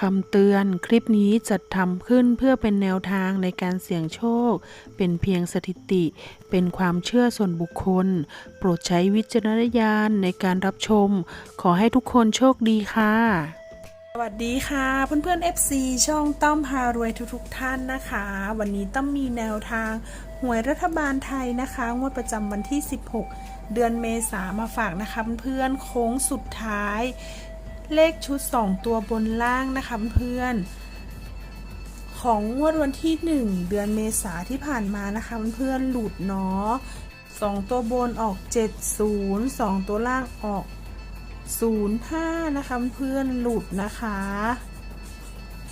คำเตือนคลิปนี้จัดทำขึ้นเพื่อเป็นแนวทางในการเสี่ยงโชค เป็นเพียงสถิติ เป็นความเชื่อส่วนบุคคล โปรดใช้วิจารณญาณในการรับชม ขอให้ทุกคนโชคดีค่ะ สวัสดีค่ะเพื่อนๆ FC ช่องต้อมพารวยทุกๆท่านนะคะ วันนี้ต้อมมีแนวทางหวยรัฐบาลไทยนะคะงวดประจำวันที่ 16 เดือนเมษามาฝากนะคะเพื่อนๆโค้งสุดท้าย เลขชุด 2 ตัวบนล่างนะคะเพื่อนๆของงวดวันที่ 1 เดือนเมษาที่ผ่านมานะคะเพื่อนๆหลุดเนาะ2ตัวบนออก 70 2 ตัวล่างออก 05 นะคะเพื่อนๆหลุดนะคะ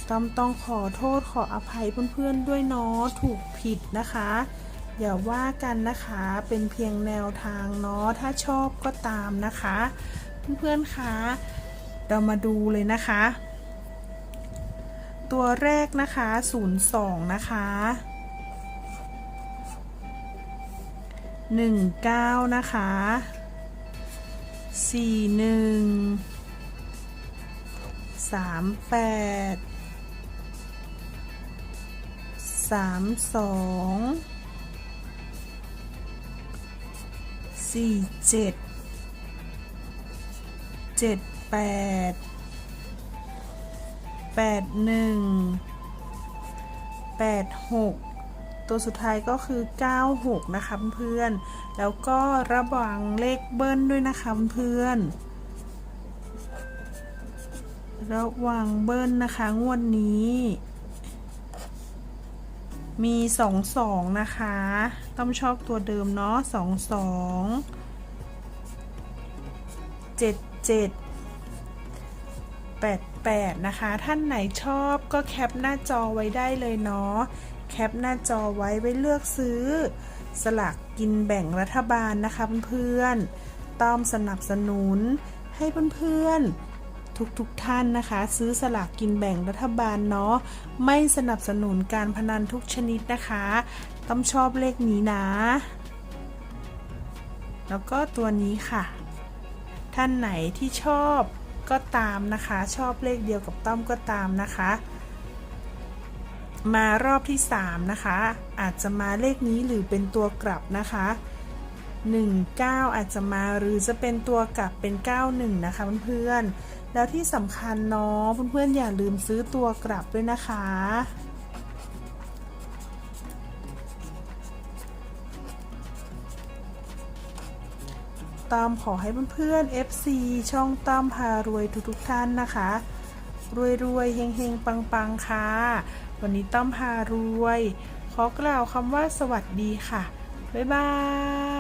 ต้อมต้องขอโทษขออภัยเพื่อนๆด้วยเนาะถูกผิดนะคะอย่าว่ากันนะคะเป็นเพียงแนวทางเนาะถ้าชอบก็ตามนะคะ เพื่อนๆคะ เรามาดูเลยนะคะ ตัวแรกนะคะ 02 นะคะ 19 นะคะสี่หนึ่งสามแปดสามสองสี่เจ็ดเจ็ด แปดแปดหนึ่งแปดหกตัวสุดท้ายก็คือ 96 นะคะเพื่อนแล้วก็ระวังเลขเบิ้ลด้วยนะคะเพื่อนระวังเบิ้ลนะคะงวดนี้ มีสองสองนะคะ ต้องชอบตัวเดิมเนาะสองสองเจ็ดเจ็ด แปดแปดนะคะ ท่านไหนชอบก็แคปหน้าจอไว้ได้เลยเนาะ แคปหน้าจอไว้ไว้เลือกซื้อ สลากกินแบ่งรัฐบาลนะคะเพื่อนๆต้อมสนับสนุนให้เพื่อนๆ ทุกๆทท่านนะคะ ซื้อสลากกินแบ่งรัฐบาลเนาะ ไม่สนับสนุนการพนันทุกชนิดนะคะ ต้อมชอบเลขนี้นะ แล้วก็ตัวนี้ค่ะ ท่านไหนที่ชอบ ก็ตามนะคะ ชอบเลขเดียวกับต้อมก็ตามนะคะ มารอบที่ 3 นะคะ อาจจะมาเลขนี้หรือเป็นตัวกลับนะคะ19 อาจจะมาหรือจะเป็นตัวกลับเป็น 91 นะคะเพื่อนๆแล้วที่สำคัญเนาะเพื่อนๆอย่าลืมซื้อตัวกลับด้วยนะคะ ตามขอให้เพื่อนๆ FC ช่องตามพารวยทุกๆท่านนะคะ รวยๆเฮงเฮงปังปังค่ะ วันนี้ต้อมพารวย ขอกล่าวคำว่าสวัสดีค่ะ บ๊ายบาย